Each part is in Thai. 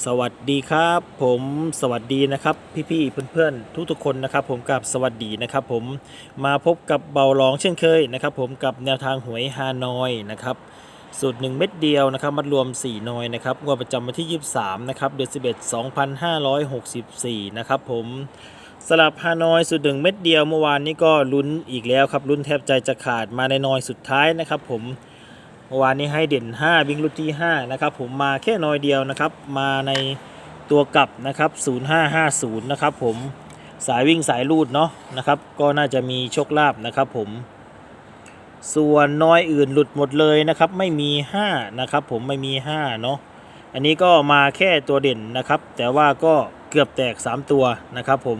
สวัสดีครับผมสวัสดีนะครับพี่ๆเพื่อนๆทุกๆคนนะครับ ผมกับสวัสดีนะครับผมมาพบกับเบาลองเช่นเคยนะครับ ผมกับแนวทางหวยฮานอยนะครับสูตร 1 เม็ดเดียวนะครับมัดรวม 4 นอยนะครับงวดประจำวันที่ 23 นะครับเดือน 11 2564 นะครับผมสลับฮานอยสูตร1เม็ดเดียวเมื่อวานนี้ก็ลุ้นอีกแล้วครับลุ้นแทบใจจะขาดมาในนอยสุดท้ายนะครับผม มื่อวานนี้ให้เด่น 5 วิ่งลุดที่ 5 นะครับ ผมมาแค่น้อยเดียวนะครับ มาในตัวกลับนะครับ 0550 นะครับผมสายวิ่งสายลูดเนาะนะครับ ก็น่าจะมีโชคลาภนะครับผม ส่วนน้อยอื่นหลุดหมดเลยนะครับ ไม่มี 5 นะครับผมไม่มี 5 เนาะอันนี้ก็มาแค่ตัวเด่นนะครับ แต่ว่าก็เกือบแตก 3 ตัวนะครับผม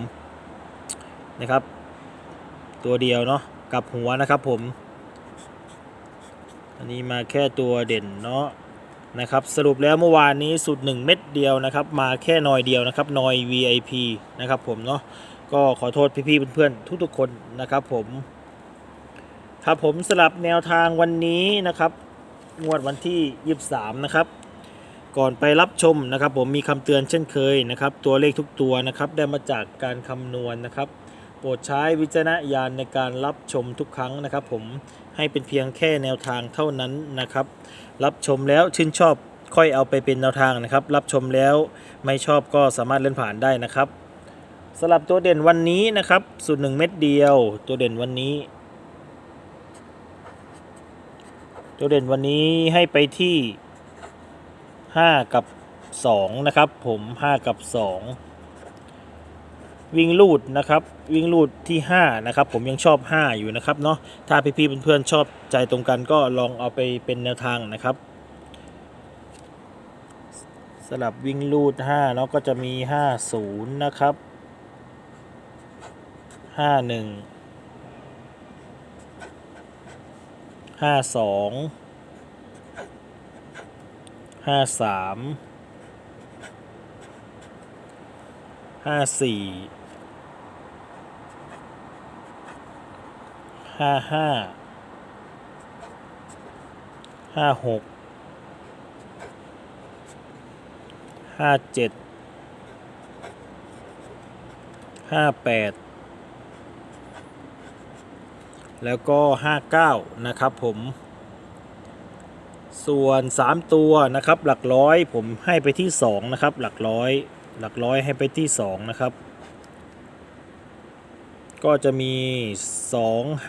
นะครับ ตัวเดียวเนาะกับหัวนะครับผม อันนี้มาแค่ตัวเด่นเนาะนะครับสรุปแล้วเมื่อวานนี้สุด 1 เม็ดเดียวนะครับ มาแค่นอยเดียวนะครับนอย VIP นะครับผมเนาะก็ขอโทษพี่ๆเพื่อนๆทุกๆคนนะครับผม ครับผมสลับแนวทางวันนี้นะครับงวดวันที่ 23 นะครับ ก่อนไปรับชมนะครับ ผมมีคำเตือนเช่นเคยนะครับ ตัวเลขทุกตัวนะครับ ได้มาจากการคำนวณนะครับ โปรดใช้วิจารณญาณในการรับชมทุกครั้งนะครับผมให้เป็นเพียงแค่แนวทางเท่านั้นนะครับ รับชมแล้วชื่นชอบค่อยเอาไปเป็นแนวทางนะครับ รับชมแล้วไม่ชอบก็สามารถเลื่อนผ่านได้นะครับสำหรับตัวเด่นวันนี้นะครับสูตรหนึ่งเม็ดเดียว ตัวเด่นวันนี้ ตัวเด่นวันนี้ให้ไปที่ 5 กับ 2 นะครับ ผม 5 กับ 2 วิ่งลูดนะครับวิ่งลูดที่5นะครับผมยังชอบ 5 อยู่นะครับเนาะถ้าพี่ๆเพื่อนๆชอบใจตรงกันก็ลองเอาไปเป็นแนวทางนะครับสลับวิ่งลูด5เนาะก็จะมี 50 นะครับ 51 52 53 54 ห้าห้าห้าหกห้าเจ็ดห้าแปดแล้วก็ห้าเก้านะครับผม ส่วน 3 ตัวนะครับ หลักร้อยผมให้ไปที่ 2 นะครับ หลักร้อย หลักร้อยให้ไปที่ 2 นะครับ ก็จะมี 2 5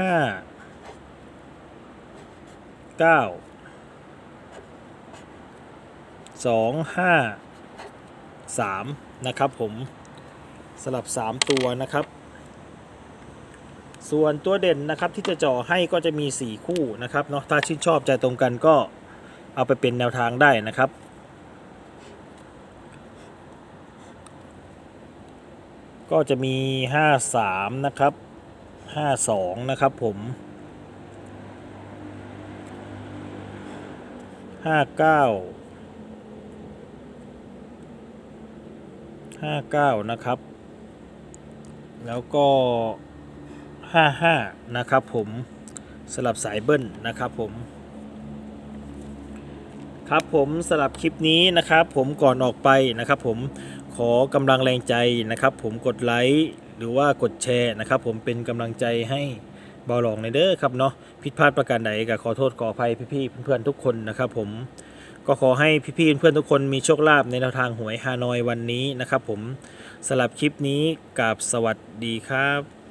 9 2 5 3 นะครับผมสลับ 3 ตัวนะครับ ส่วนตัวเด่นนะครับที่จะจ่อให้ก็จะมี 4 คู่นะครับเนาะถ้าชื่นชอบใจตรงกันก็เอาไปเป็นแนวทางได้นะครับ ก็จะมี 53 นะครับ 52 นะครับผม 59 59 นะครับ แล้วก็ 55 นะครับผมสลับสายเบิ้ลนะครับผมครับผมสลับคลิปนี้นะครับ ผมก่อนออกไปนะครับผม ขอกำลังแรงใจนะครับ ผมกดไลค์หรือว่ากดแชร์นะครับ ผมเป็นกำลังใจให้เบาหลองในเด้อครับเนาะผิดพลาดประการใดก็ขอโทษขออภัยพี่ๆเพื่อนๆทุกคนนะครับ ผมก็ขอให้พี่ๆเพื่อนๆทุกคนมีโชคลาภในแนวทางหวยฮานอยวันนี้นะครับ ผมสลับคลิปนี้กับสวัสดีครับ